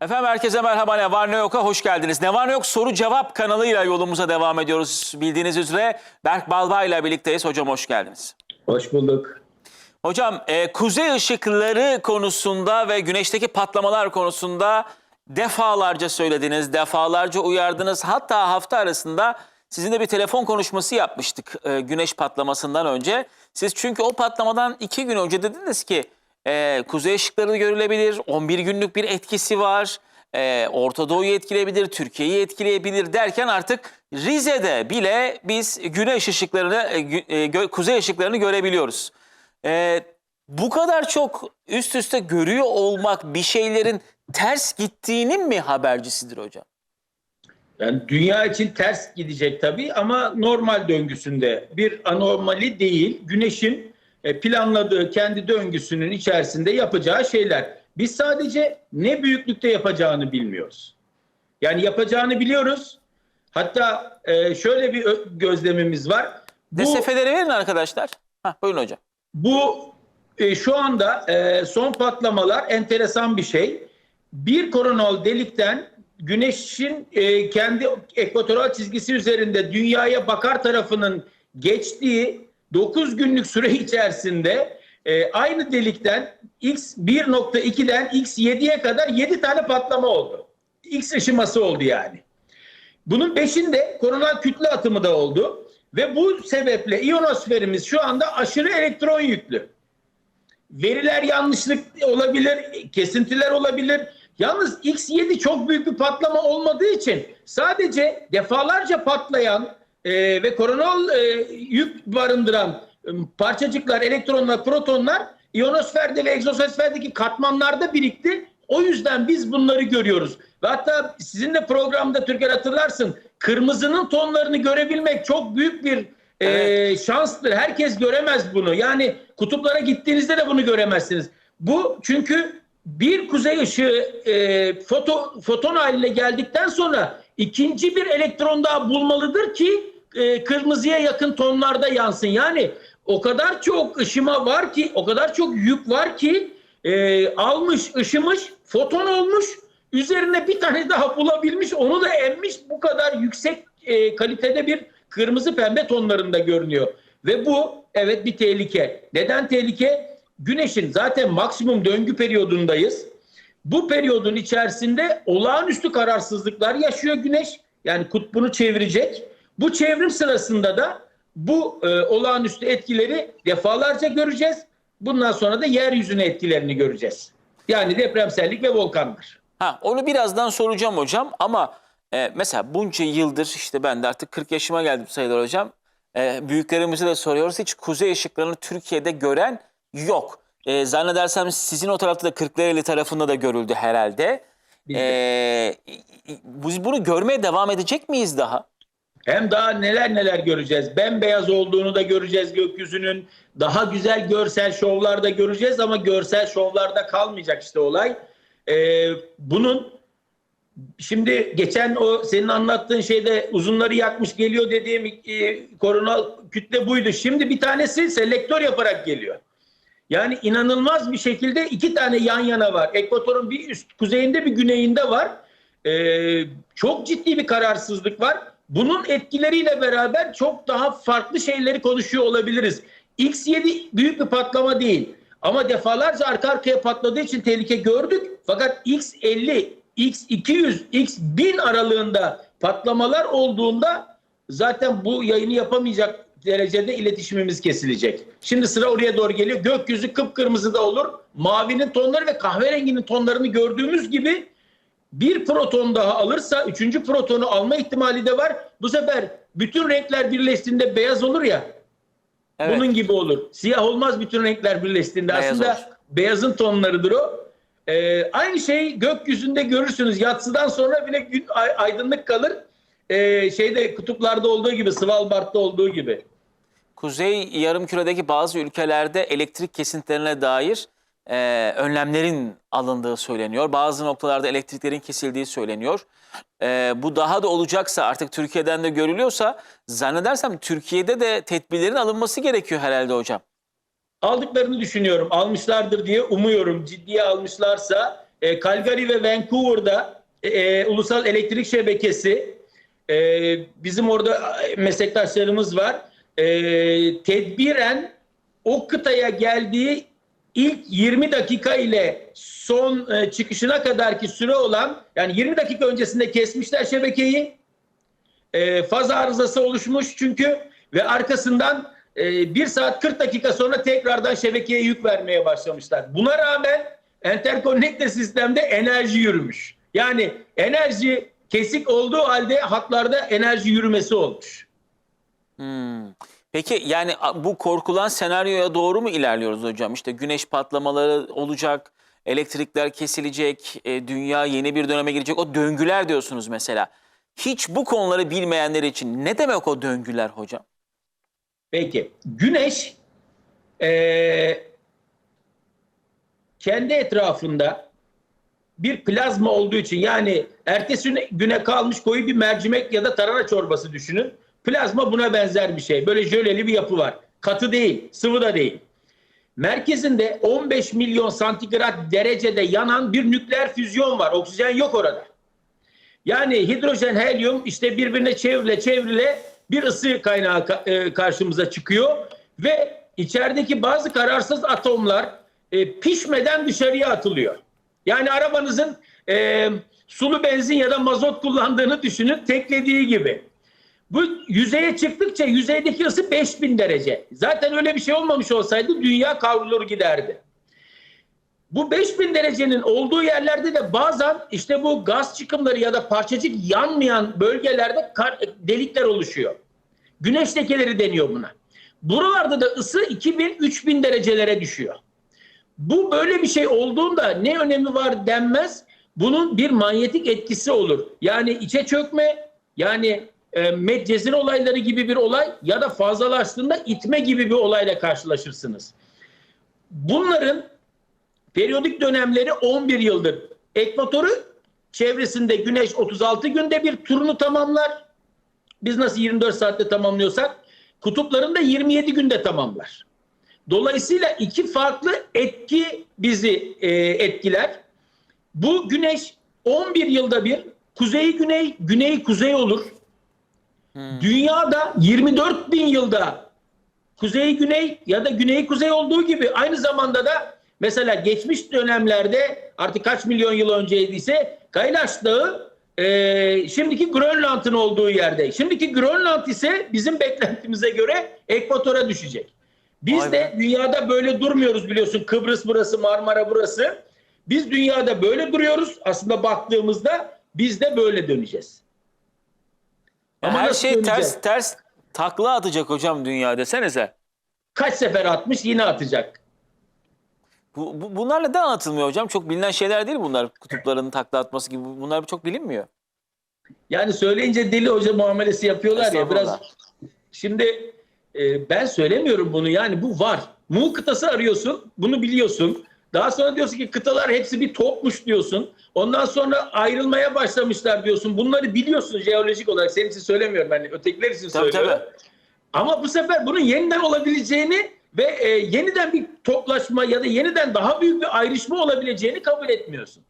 Efendim herkese merhaba Ne Var Ne Yok'a hoş geldiniz. Ne Var Ne Yok soru cevap kanalıyla yolumuza devam ediyoruz. Bildiğiniz üzere Berk Balbay ile birlikteyiz. Hocam hoş geldiniz. Hoş bulduk. Hocam e, kuzey ışıkları konusunda ve güneşteki patlamalar konusunda defalarca söylediniz, defalarca uyardınız. Hatta hafta arasında sizinle bir telefon konuşması yapmıştık e, güneş patlamasından önce. Siz çünkü o patlamadan iki gün önce dediniz ki e, kuzey ışıkları görülebilir, 11 günlük bir etkisi var. E, Orta Doğu'yu etkileyebilir, Türkiye'yi etkileyebilir derken artık Rize'de bile biz güneş ışıklarını, e, e, gö- kuzey ışıklarını görebiliyoruz. Ee, bu kadar çok üst üste görüyor olmak bir şeylerin ters gittiğinin mi habercisidir hocam? Yani dünya için ters gidecek tabii ama normal döngüsünde bir anomali değil. Güneşin e, planladığı kendi döngüsünün içerisinde yapacağı şeyler. Biz sadece ne büyüklükte yapacağını bilmiyoruz. Yani yapacağını biliyoruz. Hatta e, şöyle bir gözlemimiz var. Bu, DSF'leri verin arkadaşlar. Hah, buyurun hocam. Bu e, şu anda e, son patlamalar enteresan bir şey. Bir koronal delikten güneşin e, kendi ekvatoral çizgisi üzerinde dünyaya bakar tarafının geçtiği 9 günlük süre içerisinde e, aynı delikten X 1.2'den X7'ye kadar 7 tane patlama oldu. X ışıması oldu yani. Bunun peşinde koronal kütle atımı da oldu. Ve bu sebeple iyonosferimiz şu anda aşırı elektron yüklü. Veriler yanlışlık olabilir, kesintiler olabilir. Yalnız X7 çok büyük bir patlama olmadığı için sadece defalarca patlayan e, ve koronal e, yük barındıran e, parçacıklar, elektronlar, protonlar iyonosferde ve egzosferdeki katmanlarda birikti. O yüzden biz bunları görüyoruz. Ve hatta sizin de programda Türker hatırlarsın kırmızının tonlarını görebilmek çok büyük bir e, Evet. şanstır. Herkes göremez bunu. Yani kutuplara gittiğinizde de bunu göremezsiniz. Bu çünkü bir kuzey ışığı e, foto, foton haline geldikten sonra ikinci bir elektron daha bulmalıdır ki e, kırmızıya yakın tonlarda yansın. Yani o kadar çok ışıma var ki, o kadar çok yük var ki e, almış, ışımış, foton olmuş, üzerine bir tane daha bulabilmiş, onu da emmiş. Bu kadar yüksek e, kalitede bir kırmızı pembe tonlarında görünüyor. Ve bu evet bir tehlike. Neden tehlike? Güneşin zaten maksimum döngü periyodundayız. Bu periyodun içerisinde olağanüstü kararsızlıklar yaşıyor Güneş. Yani kutbunu çevirecek. Bu çevrim sırasında da bu e, olağanüstü etkileri defalarca göreceğiz. Bundan sonra da yeryüzüne etkilerini göreceğiz. Yani depremsellik ve volkanlar. Ha, onu birazdan soracağım hocam ama e, mesela bunca yıldır işte ben de artık 40 yaşıma geldim sayılır hocam. E, büyüklerimize de soruyoruz hiç kuzey ışıklarını Türkiye'de gören yok. E, zannedersem sizin o tarafta da Kırklareli tarafında da görüldü herhalde. E, biz bunu görmeye devam edecek miyiz daha? Hem daha neler neler göreceğiz. Bembeyaz olduğunu da göreceğiz gökyüzünün. Daha güzel görsel şovlar da göreceğiz ama görsel şovlarda kalmayacak işte olay. Ee, bunun şimdi geçen o senin anlattığın şeyde uzunları yakmış geliyor dediğim e, koronal kütle buydu. Şimdi bir tanesi selektör yaparak geliyor. Yani inanılmaz bir şekilde iki tane yan yana var. Ekvatorun bir üst kuzeyinde bir güneyinde var. Ee, çok ciddi bir kararsızlık var. Bunun etkileriyle beraber çok daha farklı şeyleri konuşuyor olabiliriz. X7 büyük bir patlama değil. Ama defalarca arka arkaya patladığı için tehlike gördük. Fakat X50, X200, X1000 aralığında patlamalar olduğunda zaten bu yayını yapamayacak derecede iletişimimiz kesilecek. Şimdi sıra oraya doğru geliyor. Gökyüzü kıpkırmızı da olur. Mavinin tonları ve kahverenginin tonlarını gördüğümüz gibi bir proton daha alırsa üçüncü protonu alma ihtimali de var. Bu sefer bütün renkler birleştiğinde beyaz olur ya. Evet. Bunun gibi olur. Siyah olmaz bütün renkler birleştiğinde. Beyaz Aslında olur. beyazın tonlarıdır o. Ee, aynı şey gökyüzünde görürsünüz. Yatsıdan sonra bile gün, ay- aydınlık kalır. Ee, şeyde kutuplarda olduğu gibi, Svalbard'da olduğu gibi. Kuzey yarımküredeki bazı ülkelerde elektrik kesintilerine dair e, önlemlerin alındığı söyleniyor. Bazı noktalarda elektriklerin kesildiği söyleniyor. E, bu daha da olacaksa artık Türkiye'den de görülüyorsa zannedersem Türkiye'de de tedbirlerin alınması gerekiyor herhalde hocam. aldıklarını düşünüyorum. Almışlardır diye umuyorum. Ciddiye almışlarsa e, Calgary ve Vancouver'da e, e, ulusal elektrik şebekesi e, bizim orada e, meslektaşlarımız var. E, tedbiren o kıtaya geldiği ilk 20 dakika ile son e, çıkışına kadarki süre olan yani 20 dakika öncesinde kesmişler şebekeyi. E, faz arızası oluşmuş çünkü ve arkasından e, 1 saat 40 dakika sonra tekrardan şebekeye yük vermeye başlamışlar. Buna rağmen enterkonnekte sistemde enerji yürümüş. Yani enerji kesik olduğu halde hatlarda enerji yürümesi olmuş. Hmm. Peki yani bu korkulan senaryoya doğru mu ilerliyoruz hocam? İşte güneş patlamaları olacak, elektrikler kesilecek, e, dünya yeni bir döneme girecek. O döngüler diyorsunuz mesela. Hiç bu konuları bilmeyenler için ne demek o döngüler hocam? Peki. Güneş eee, kendi etrafında bir plazma olduğu için yani ertesi güne kalmış koyu bir mercimek ya da tarhana çorbası düşünün. Plazma buna benzer bir şey. Böyle jöleli bir yapı var. Katı değil, sıvı da değil. Merkezinde 15 milyon santigrat derecede yanan bir nükleer füzyon var. Oksijen yok orada. Yani hidrojen, helyum işte birbirine çevrile çevrile bir ısı kaynağı ka- e, karşımıza çıkıyor ve içerideki bazı kararsız atomlar e, pişmeden dışarıya atılıyor. Yani arabanızın e, sulu benzin ya da mazot kullandığını düşünün teklediği gibi. Bu yüzeye çıktıkça yüzeydeki ısı 5000 derece. Zaten öyle bir şey olmamış olsaydı dünya kavrulur giderdi. Bu 5000 derecenin olduğu yerlerde de bazen işte bu gaz çıkımları ya da parçacık yanmayan bölgelerde kar- delikler oluşuyor. Güneş lekeleri deniyor buna. Buralarda da ısı 2000-3000 derecelere düşüyor. Bu böyle bir şey olduğunda ne önemi var denmez. Bunun bir manyetik etkisi olur. Yani içe çökme, yani e, olayları gibi bir olay ya da fazlalaştığında itme gibi bir olayla karşılaşırsınız. Bunların periyodik dönemleri 11 yıldır. Ekvatoru çevresinde güneş 36 günde bir turunu tamamlar. Biz nasıl 24 saatte tamamlıyorsak kutuplarında 27 günde tamamlar. Dolayısıyla iki farklı etki bizi e, etkiler. Bu güneş 11 yılda bir kuzeyi güney, güneyi kuzey olur. Dünyada 24 bin yılda kuzey güney ya da güney kuzey olduğu gibi aynı zamanda da mesela geçmiş dönemlerde artık kaç milyon yıl önceydiyse Kaylaş Dağı e, şimdiki Grönland'ın olduğu yerde. Şimdiki Grönland ise bizim beklentimize göre ekvatora düşecek. Biz Vay de dünyada böyle durmuyoruz biliyorsun. Kıbrıs burası, Marmara burası. Biz dünyada böyle duruyoruz. Aslında baktığımızda biz de böyle döneceğiz. Ama Her nasıl şey ters ters takla atacak hocam dünya desenize. Kaç sefer atmış yine atacak. Bu, bu, bunlar neden anlatılmıyor hocam? Çok bilinen şeyler değil bunlar. Kutupların takla atması gibi. Bunlar çok bilinmiyor. Yani söyleyince deli hoca muamelesi yapıyorlar ya biraz. Şimdi e, ben söylemiyorum bunu yani bu var. Mu kıtası arıyorsun bunu biliyorsun. Daha sonra diyorsun ki kıtalar hepsi bir topmuş diyorsun. Ondan sonra ayrılmaya başlamışlar diyorsun. Bunları biliyorsun jeolojik olarak. Senin için söylemiyorum ben ötekiler için Tabii, söylüyorum. tabii. Ama bu sefer bunun yeniden olabileceğini ve e, yeniden bir toplaşma ya da yeniden daha büyük bir ayrışma olabileceğini kabul etmiyorsun.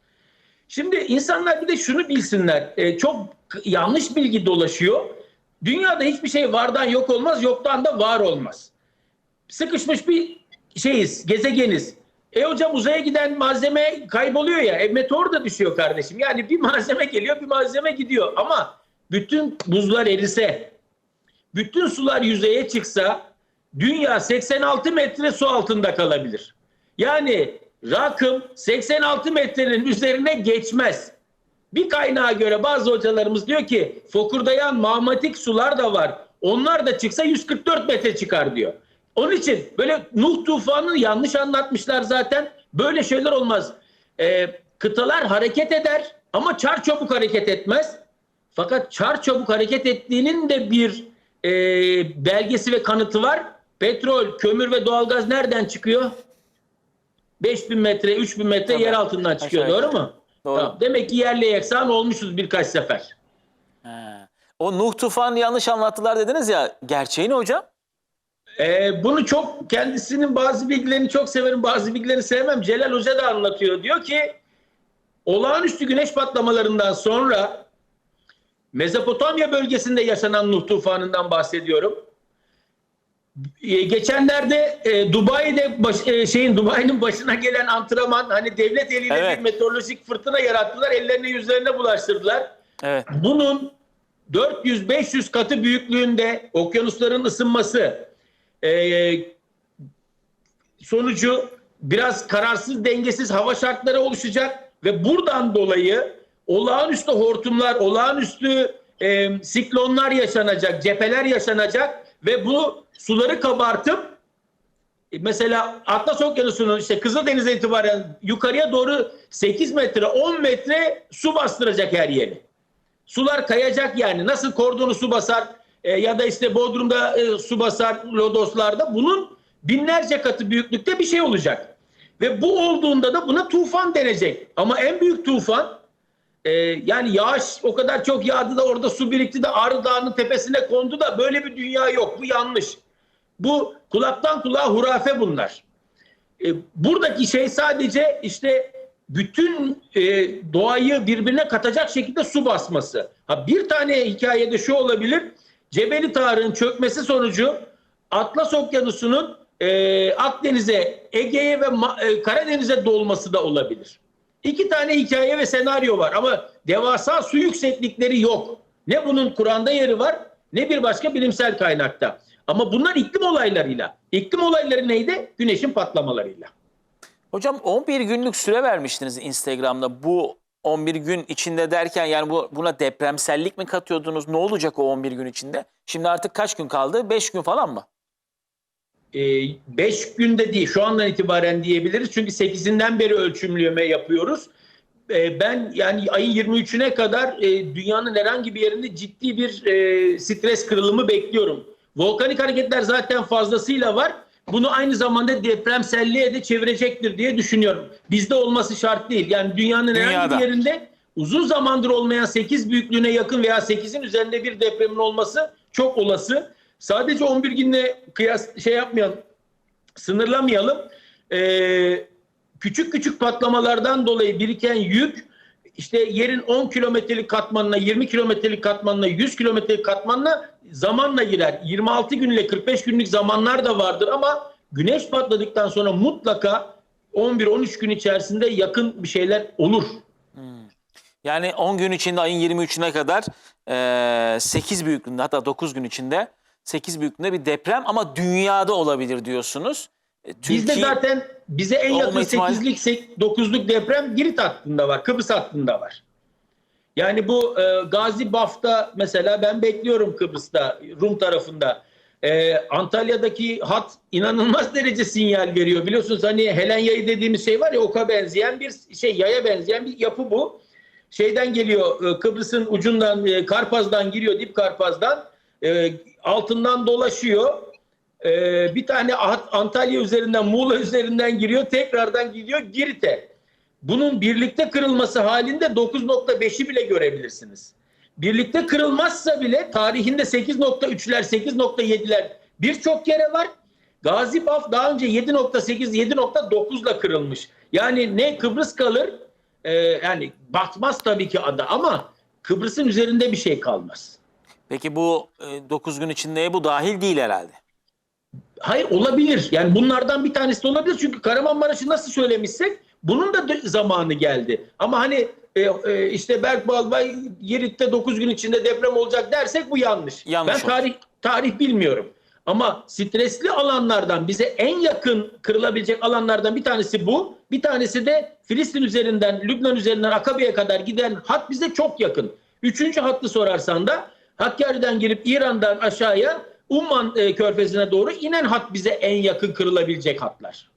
Şimdi insanlar bir de şunu bilsinler. e, çok yanlış bilgi dolaşıyor. Dünyada hiçbir şey vardan yok olmaz, yoktan da var olmaz. Sıkışmış bir şeyiz, gezegeniz. E hocam uzaya giden malzeme kayboluyor ya. E meteor da düşüyor kardeşim. Yani bir malzeme geliyor, bir malzeme gidiyor. Ama bütün buzlar erise, bütün sular yüzeye çıksa dünya 86 metre su altında kalabilir. Yani rakım 86 metrenin üzerine geçmez. Bir kaynağa göre bazı hocalarımız diyor ki fokurdayan mağmatik sular da var. Onlar da çıksa 144 metre çıkar diyor. Onun için böyle Nuh tufanını yanlış anlatmışlar zaten. Böyle şeyler olmaz. Ee, kıtalar hareket eder ama çar çabuk hareket etmez. Fakat çar çabuk hareket ettiğinin de bir e, belgesi ve kanıtı var. Petrol, kömür ve doğalgaz nereden çıkıyor? 5000 metre, 3000 metre Tabii. yer altından çıkıyor. Aşağı Doğru mu? Doğru. Tamam. Demek ki yerle yeksan olmuşuz birkaç sefer. He. O Nuh tufanı yanlış anlattılar dediniz ya. Gerçeği ne hocam? Ee, bunu çok kendisinin bazı bilgilerini çok severim bazı bilgilerini sevmem. Celal Hoca da anlatıyor. Diyor ki olağanüstü güneş patlamalarından sonra Mezopotamya bölgesinde yaşanan Nuh tufanından bahsediyorum. E, geçenlerde e, Dubai'de baş- e, şeyin Dubai'nin başına gelen antrenman hani devlet eliyle Evet. bir meteorolojik fırtına yarattılar. Ellerini yüzlerine bulaştırdılar. Evet. Bunun 400-500 katı büyüklüğünde okyanusların ısınması e, sonucu biraz kararsız dengesiz hava şartları oluşacak ve buradan dolayı olağanüstü hortumlar, olağanüstü e, siklonlar yaşanacak, cepheler yaşanacak ve bu suları kabartıp e, mesela Atlas Okyanusu'nun işte Kızıldeniz'e itibaren yukarıya doğru 8 metre 10 metre su bastıracak her yeri. Sular kayacak yani. Nasıl kordonu su basar e, ya da işte Bodrum'da e, su basar Lodoslarda bunun binlerce katı büyüklükte bir şey olacak. Ve bu olduğunda da buna tufan denecek. Ama en büyük tufan e, yani yağış o kadar çok yağdı da orada su birikti de Ağrı Dağı'nın tepesine kondu da böyle bir dünya yok. Bu yanlış. Bu kulaktan kulağa hurafe bunlar. E, buradaki şey sadece işte bütün e, doğayı birbirine katacak şekilde su basması. Ha bir tane hikayede şu olabilir. Cebeli Tarık'ın çökmesi sonucu Atlas Okyanusu'nun e, Akdeniz'e, Ege'ye ve e, Karadeniz'e dolması da olabilir. İki tane hikaye ve senaryo var ama devasa su yükseklikleri yok. Ne bunun Kur'an'da yeri var ne bir başka bilimsel kaynakta. Ama bunlar iklim olaylarıyla. İklim olayları neydi? Güneşin patlamalarıyla. Hocam 11 günlük süre vermiştiniz Instagram'da. Bu 11 gün içinde derken yani bu buna depremsellik mi katıyordunuz? Ne olacak o 11 gün içinde? Şimdi artık kaç gün kaldı? 5 gün falan mı? 5 günde değil şu andan itibaren diyebiliriz. Çünkü 8'inden beri ölçümleme yapıyoruz. E, ben yani ayın 23'üne kadar e, dünyanın herhangi bir yerinde ciddi bir e, stres kırılımı bekliyorum. Volkanik hareketler zaten fazlasıyla var. Bunu aynı zamanda depremselliğe de çevirecektir diye düşünüyorum. Bizde olması şart değil. Yani dünyanın herhangi Dünyada. bir yerinde uzun zamandır olmayan 8 büyüklüğüne yakın veya 8'in üzerinde bir depremin olması çok olası. Sadece 11 günle kıyas şey yapmayalım, sınırlamayalım. Ee, küçük küçük patlamalardan dolayı biriken yük işte yerin 10 kilometrelik katmanına, 20 kilometrelik katmanına, 100 kilometrelik katmanına zamanla girer. 26 gün ile 45 günlük zamanlar da vardır ama güneş patladıktan sonra mutlaka 11-13 gün içerisinde yakın bir şeyler olur. Yani 10 gün içinde ayın 23'üne kadar eee 8 büyüklüğünde hatta 9 gün içinde 8 büyüklüğünde bir deprem ama dünyada olabilir diyorsunuz. E, Bizde Türkiye- zaten bize en yakın Olma ihtimali- 8'lik 9'luk deprem Girit hattında var. Kıbrıs hattında var. Yani bu e, Gazi Baf'ta mesela ben bekliyorum Kıbrıs'ta Rum tarafında. E, Antalya'daki hat inanılmaz derece sinyal veriyor. Biliyorsunuz hani Helen yayı dediğimiz şey var ya oka benzeyen bir şey yaya benzeyen bir yapı bu. Şeyden geliyor e, Kıbrıs'ın ucundan e, Karpaz'dan giriyor Dip Karpaz'dan e, altından dolaşıyor. Ee, bir tane Antalya üzerinden, Muğla üzerinden giriyor, tekrardan gidiyor Girit'e. Bunun birlikte kırılması halinde 9.5'i bile görebilirsiniz. Birlikte kırılmazsa bile tarihinde 8.3'ler, 8.7'ler birçok yere var. Gazi Baf daha önce 7.8, 7.9'la kırılmış. Yani ne Kıbrıs kalır, e, yani batmaz tabii ki ada ama Kıbrıs'ın üzerinde bir şey kalmaz. Peki bu 9 gün içinde bu dahil değil herhalde. Hayır olabilir. Yani bunlardan bir tanesi de olabilir. Çünkü Kahramanmaraş'ı nasıl söylemişsek bunun da zamanı geldi. Ama hani e, e, işte Berk Balbay Girit'te 9 gün içinde deprem olacak dersek bu yanlış. Yanlış ben olur. tarih tarih bilmiyorum. Ama stresli alanlardan bize en yakın kırılabilecek alanlardan bir tanesi bu. Bir tanesi de Filistin üzerinden, Lübnan üzerinden Akabe'ye kadar giden hat bize çok yakın. Üçüncü hattı sorarsan da Hakkari'den girip İran'dan aşağıya Umman e, körfezine doğru inen hat bize en yakın kırılabilecek hatlar.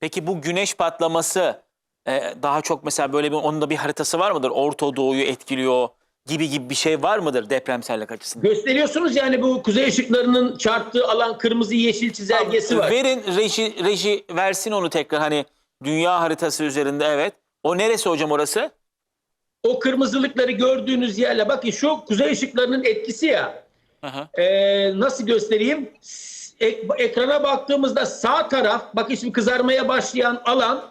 Peki bu güneş patlaması e, daha çok mesela böyle bir onun da bir haritası var mıdır? Orta Doğu'yu etkiliyor gibi gibi bir şey var mıdır depremsellik açısından? Gösteriyorsunuz yani bu kuzey ışıklarının çarptığı alan kırmızı yeşil çizelgesi var. Verin reji, reji versin onu tekrar hani dünya haritası üzerinde evet. O neresi hocam orası? O kırmızılıkları gördüğünüz yerle bakın şu kuzey ışıklarının etkisi ya. Hı. Ee, nasıl göstereyim? Ek- ekrana baktığımızda sağ taraf bakın şimdi kızarmaya başlayan alan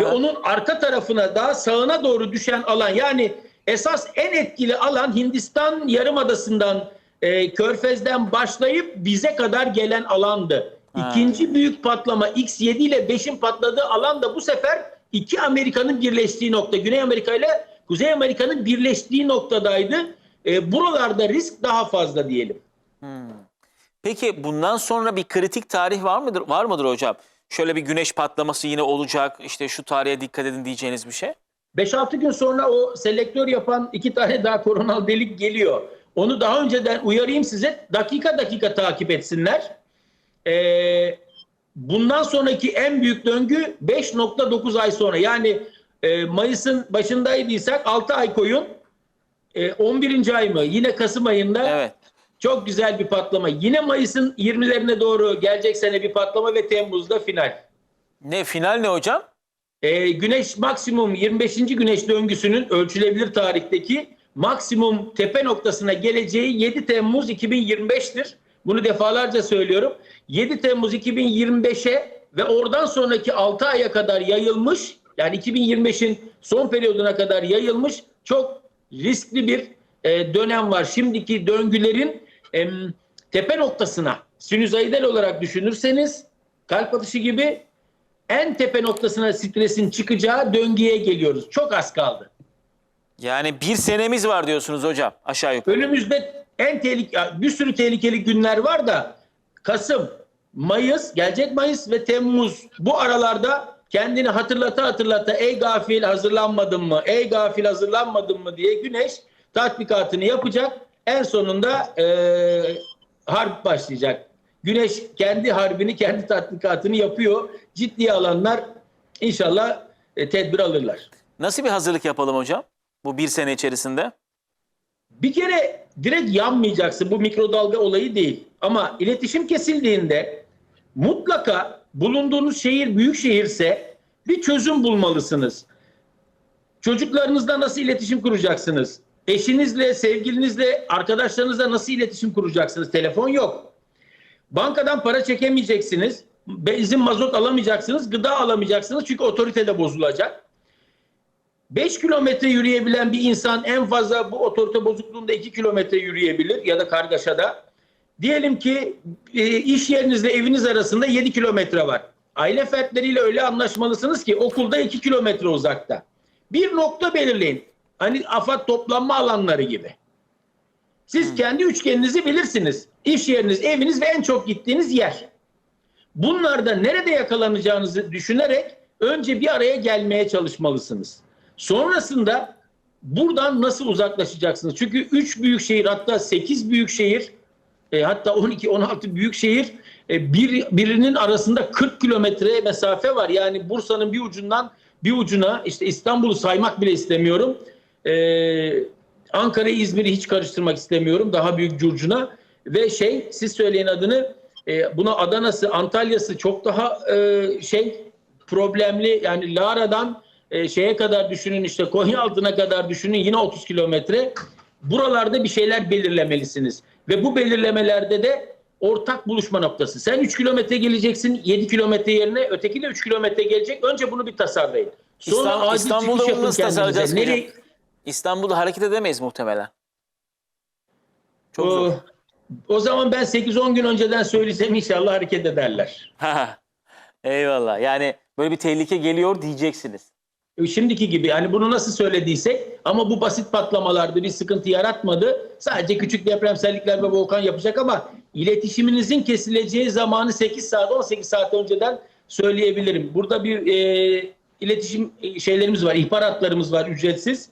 ve Aha. onun arka tarafına daha sağına doğru düşen alan yani esas en etkili alan Hindistan Yarımadası'ndan e, Körfez'den başlayıp bize kadar gelen alandı. Ha. İkinci büyük patlama X7 ile 5'in patladığı alan da bu sefer iki Amerika'nın birleştiği nokta. Güney Amerika ile Kuzey Amerika'nın birleştiği noktadaydı. E, buralarda risk daha fazla diyelim. Peki bundan sonra bir kritik tarih var mıdır? Var mıdır hocam? Şöyle bir güneş patlaması yine olacak. İşte şu tarihe dikkat edin diyeceğiniz bir şey. 5-6 gün sonra o selektör yapan iki tane daha koronal delik geliyor. Onu daha önceden uyarayım size. Dakika dakika takip etsinler. Ee, bundan sonraki en büyük döngü 5.9 ay sonra. Yani e, Mayıs'ın başındaydıysak 6 ay koyun. E, 11. ay mı? Yine Kasım ayında Evet. çok güzel bir patlama. Yine Mayıs'ın 20'lerine doğru gelecek sene bir patlama ve Temmuz'da final. Ne final ne hocam? Ee, güneş maksimum 25. güneş döngüsünün ölçülebilir tarihteki maksimum tepe noktasına geleceği 7 Temmuz 2025'tir. Bunu defalarca söylüyorum. 7 Temmuz 2025'e ve oradan sonraki 6 aya kadar yayılmış yani 2025'in son periyoduna kadar yayılmış çok riskli bir e, dönem var. Şimdiki döngülerin em, tepe noktasına sinüzoidal olarak düşünürseniz kalp atışı gibi en tepe noktasına stresin çıkacağı döngüye geliyoruz. Çok az kaldı. Yani bir senemiz var diyorsunuz hocam aşağı yukarı. Önümüzde en tehlikeli, bir sürü tehlikeli günler var da Kasım, Mayıs, gelecek Mayıs ve Temmuz bu aralarda kendini hatırlata hatırlata ey gafil hazırlanmadın mı, ey gafil hazırlanmadın mı diye güneş tatbikatını yapacak. En sonunda eee harp başlayacak. Güneş kendi harbini, kendi tatbikatını yapıyor. Ciddi alanlar inşallah e, tedbir alırlar. Nasıl bir hazırlık yapalım hocam? Bu bir sene içerisinde. Bir kere direkt yanmayacaksın. Bu mikrodalga olayı değil. Ama iletişim kesildiğinde mutlaka bulunduğunuz şehir büyük şehirse bir çözüm bulmalısınız. Çocuklarınızla nasıl iletişim kuracaksınız? Eşinizle, sevgilinizle, arkadaşlarınızla nasıl iletişim kuracaksınız? Telefon yok. Bankadan para çekemeyeceksiniz. Benzin, mazot alamayacaksınız. Gıda alamayacaksınız. Çünkü otorite de bozulacak. 5 kilometre yürüyebilen bir insan en fazla bu otorite bozukluğunda 2 kilometre yürüyebilir ya da kargaşada. Diyelim ki e, iş yerinizle eviniz arasında 7 kilometre var. Aile fertleriyle öyle anlaşmalısınız ki okulda 2 kilometre uzakta. Bir nokta belirleyin. Hani afat toplanma alanları gibi. Siz kendi üçgeninizi bilirsiniz. İş yeriniz, eviniz ve en çok gittiğiniz yer. Bunlarda nerede yakalanacağınızı düşünerek önce bir araya gelmeye çalışmalısınız. Sonrasında buradan nasıl uzaklaşacaksınız? Çünkü 3 büyük şehir hatta 8 büyük şehir e, hatta 12-16 büyük şehir e, bir, birinin arasında 40 kilometre mesafe var. Yani Bursa'nın bir ucundan bir ucuna işte İstanbul'u saymak bile istemiyorum. E, Ankara, İzmir'i hiç karıştırmak istemiyorum. Daha büyük curcuna. Ve şey siz söyleyin adını e, buna Adana'sı, Antalya'sı çok daha e, şey problemli. Yani Lara'dan e, şeye kadar düşünün işte Konyaaltı'na kadar düşünün yine 30 kilometre. Buralarda bir şeyler belirlemelisiniz. Ve bu belirlemelerde de ortak buluşma noktası. Sen 3 kilometre geleceksin 7 kilometre yerine öteki de 3 kilometre gelecek. Önce bunu bir tasarlayın. Sonra İstanbul- İstanbul'da bunu nasıl tasarlayacağız? Nereye, İstanbul'da hareket edemeyiz muhtemelen. Çok zor. o, o zaman ben 8-10 gün önceden söylesem inşallah hareket ederler. Eyvallah. Yani böyle bir tehlike geliyor diyeceksiniz. Şimdiki gibi yani bunu nasıl söylediysek ama bu basit patlamalarda bir sıkıntı yaratmadı. Sadece küçük depremsellikler ve volkan yapacak ama iletişiminizin kesileceği zamanı 8 saat 18 saat önceden söyleyebilirim. Burada bir e, iletişim şeylerimiz var, ihbaratlarımız var ücretsiz.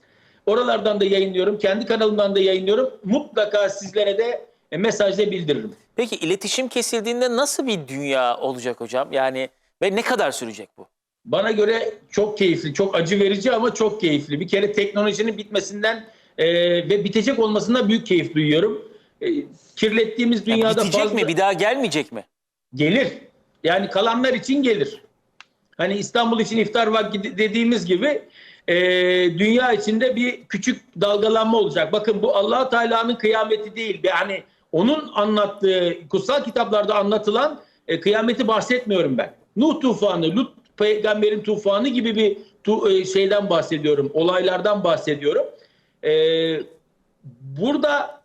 Oralardan da yayınlıyorum. Kendi kanalımdan da yayınlıyorum. Mutlaka sizlere de e, mesajla bildiririm. Peki iletişim kesildiğinde nasıl bir dünya olacak hocam? Yani ve ne kadar sürecek bu? Bana göre çok keyifli, çok acı verici ama çok keyifli. Bir kere teknolojinin bitmesinden e, ve bitecek olmasından büyük keyif duyuyorum. E, kirlettiğimiz Ya dünyada bitecek fazla mi? Bir daha gelmeyecek mi? gelir. Yani kalanlar için gelir. Hani İstanbul için iftar vakti dediğimiz gibi e, dünya içinde bir küçük dalgalanma olacak. Bakın bu allah Teala'nın kıyameti değil. Yani onun anlattığı, kutsal kitaplarda anlatılan e, kıyameti bahsetmiyorum ben. Nuh tufanı, Lut peygamberin tufanı gibi bir tu, e, şeyden bahsediyorum. Olaylardan bahsediyorum. E, burada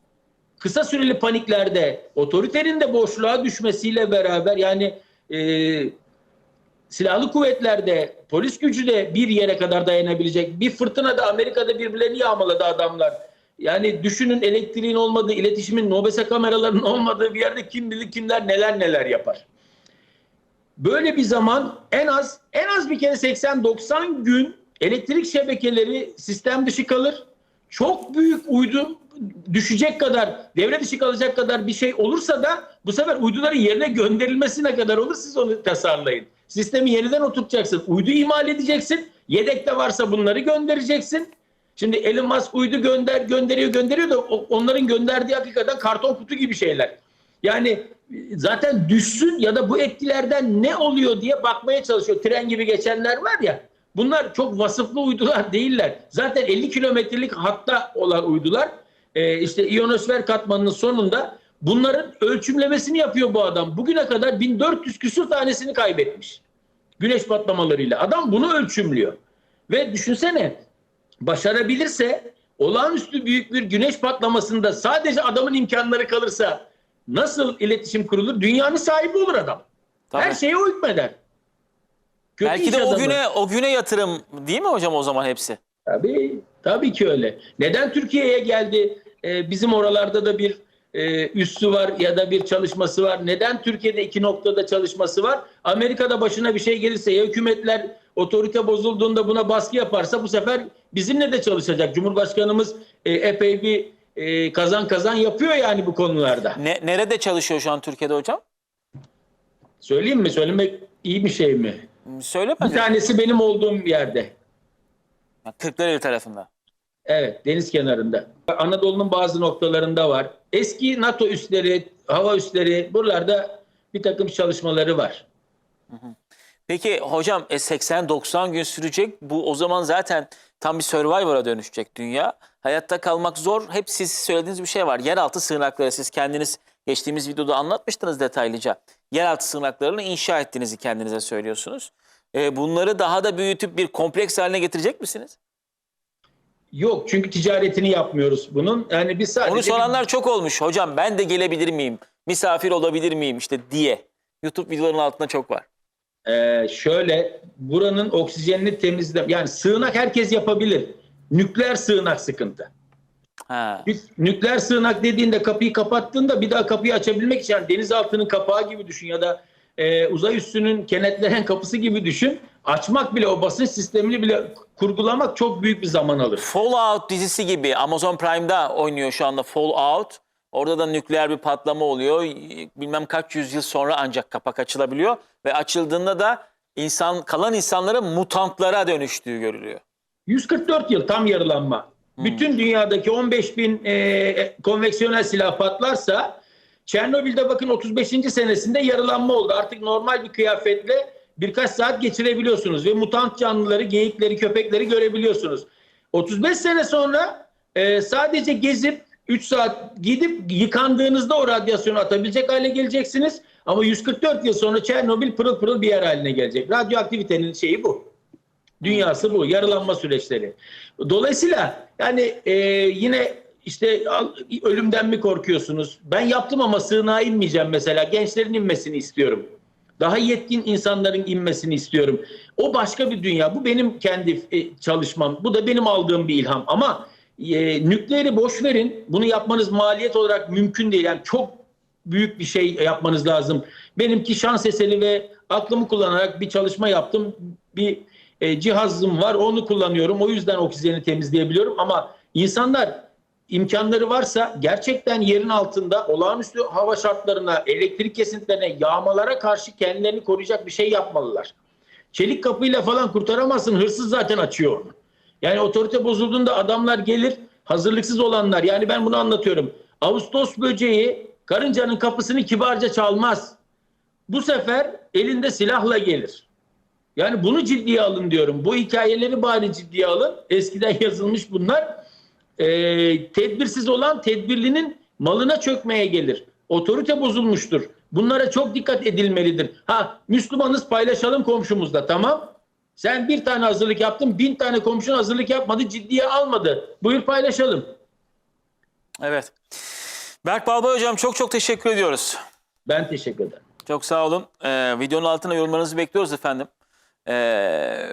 kısa süreli paniklerde otoritenin de boşluğa düşmesiyle beraber yani e, silahlı kuvvetlerde polis gücü de bir yere kadar dayanabilecek. Bir fırtınada Amerika'da birbirlerini yağmaladı adamlar. Yani düşünün elektriğin olmadığı, iletişimin, nobese kameralarının olmadığı bir yerde kim bilir kimler neler neler yapar. Böyle bir zaman en az en az bir kere 80-90 gün elektrik şebekeleri sistem dışı kalır. Çok büyük uydu düşecek kadar, devre dışı kalacak kadar bir şey olursa da bu sefer uyduların yerine gönderilmesine kadar olur siz onu tasarlayın. Sistemi yeniden oturtacaksın. Uydu imal edeceksin. Yedekte varsa bunları göndereceksin. Şimdi Elon Musk uydu gönder gönderiyor gönderiyor da onların gönderdiği hakikaten karton kutu gibi şeyler. Yani zaten düşsün ya da bu etkilerden ne oluyor diye bakmaya çalışıyor. Tren gibi geçenler var ya. Bunlar çok vasıflı uydular değiller. Zaten 50 kilometrelik hatta olan uydular. Ee, işte ionosfer katmanının sonunda bunların ölçümlemesini yapıyor bu adam. Bugüne kadar 1400 küsur tanesini kaybetmiş. Güneş patlamalarıyla. Adam bunu ölçümlüyor. Ve düşünsene başarabilirse olağanüstü büyük bir güneş patlamasında sadece adamın imkanları kalırsa nasıl iletişim kurulur? Dünyanın sahibi olur adam. Tabii. Her şeye hükmeder. Kötü Belki de o adamı. güne o güne yatırım değil mi hocam o zaman hepsi? Tabii, tabii ki öyle. Neden Türkiye'ye geldi? Ee, bizim oralarda da bir e, üssü var ya da bir çalışması var. Neden Türkiye'de iki noktada çalışması var? Amerika'da başına bir şey gelirse ya hükümetler otorite bozulduğunda buna baskı yaparsa bu sefer bizimle de çalışacak. Cumhurbaşkanımız e, epey bir e, kazan kazan yapıyor yani bu konularda. Ne, nerede çalışıyor şu an Türkiye'de hocam? Söyleyeyim mi? Söylemek iyi bir şey mi? Söyle Bir tanesi benim olduğum yerde. Kırklareli tarafında. Evet, deniz kenarında. Anadolu'nun bazı noktalarında var. Eski NATO üsleri, hava üsleri buralarda bir takım çalışmaları var. Peki hocam e, 80-90 gün sürecek. Bu o zaman zaten tam bir Survivor'a dönüşecek dünya. Hayatta kalmak zor. Hep siz söylediğiniz bir şey var. Yeraltı sığınakları siz kendiniz geçtiğimiz videoda anlatmıştınız detaylıca. Yeraltı sığınaklarını inşa ettiğinizi kendinize söylüyorsunuz. E, bunları daha da büyütüp bir kompleks haline getirecek misiniz? Yok çünkü ticaretini yapmıyoruz bunun. Yani biz sadece Onu soranlar çok olmuş. Hocam ben de gelebilir miyim? Misafir olabilir miyim işte diye. YouTube videolarının altında çok var. Ee, şöyle buranın oksijenini temizle yani sığınak herkes yapabilir. Nükleer sığınak sıkıntı. Ha. Nükleer sığınak dediğinde kapıyı kapattığında bir daha kapıyı açabilmek için yani denizaltının kapağı gibi düşün ya da e, uzay üssünün kenetlenen kapısı gibi düşün. Açmak bile o basınç sistemini bile kurgulamak çok büyük bir zaman alır. Fallout dizisi gibi Amazon Prime'da oynuyor şu anda Fallout. Orada da nükleer bir patlama oluyor. Bilmem kaç yüzyıl sonra ancak kapak açılabiliyor. Ve açıldığında da insan kalan insanların mutantlara dönüştüğü görülüyor. 144 yıl tam yarılanma. Bütün dünyadaki 15 bin e, konveksiyonel silah patlarsa Çernobil'de bakın 35. senesinde yarılanma oldu. Artık normal bir kıyafetle birkaç saat geçirebiliyorsunuz ve mutant canlıları, geyikleri, köpekleri görebiliyorsunuz. 35 sene sonra e, sadece gezip 3 saat gidip yıkandığınızda o radyasyonu atabilecek hale geleceksiniz. Ama 144 yıl sonra Çernobil pırıl pırıl bir yer haline gelecek. Radyoaktivitenin şeyi bu. Dünyası bu. Yarılanma süreçleri. Dolayısıyla yani e, yine işte ölümden mi korkuyorsunuz? Ben yaptım ama sığınağa inmeyeceğim mesela. Gençlerin inmesini istiyorum. Daha yetkin insanların inmesini istiyorum. O başka bir dünya. Bu benim kendi e, çalışmam. Bu da benim aldığım bir ilham. Ama e, nükleeri boş verin. Bunu yapmanız maliyet olarak mümkün değil. Yani çok büyük bir şey yapmanız lazım. Benimki şans eseri ve aklımı kullanarak bir çalışma yaptım. Bir e, cihazım var onu kullanıyorum. O yüzden oksijeni temizleyebiliyorum. Ama insanlar imkanları varsa gerçekten yerin altında olağanüstü hava şartlarına, elektrik kesintilerine, yağmalara karşı kendilerini koruyacak bir şey yapmalılar. Çelik kapıyla falan kurtaramazsın. Hırsız zaten açıyor onu. Yani otorite bozulduğunda adamlar gelir, hazırlıksız olanlar. Yani ben bunu anlatıyorum. Ağustos böceği karıncanın kapısını kibarca çalmaz. Bu sefer elinde silahla gelir. Yani bunu ciddiye alın diyorum. Bu hikayeleri bari ciddiye alın. Eskiden yazılmış bunlar. Ee, tedbirsiz olan tedbirlinin malına çökmeye gelir. Otorite bozulmuştur. Bunlara çok dikkat edilmelidir. Ha Müslümanız paylaşalım komşumuzla tamam. Sen bir tane hazırlık yaptın, bin tane komşun hazırlık yapmadı, ciddiye almadı. Buyur paylaşalım. Evet. Berk Balbay Hocam çok çok teşekkür ediyoruz. Ben teşekkür ederim. Çok sağ olun. Ee, videonun altına yorumlarınızı bekliyoruz efendim. Ee,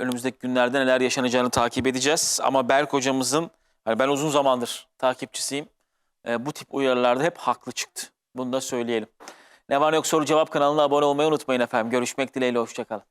önümüzdeki günlerde neler yaşanacağını takip edeceğiz. Ama Berk hocamızın, yani ben uzun zamandır takipçisiyim. Ee, bu tip uyarılarda hep haklı çıktı. Bunu da söyleyelim. Ne var ne yok soru cevap kanalına abone olmayı unutmayın efendim. Görüşmek dileğiyle, hoşçakalın.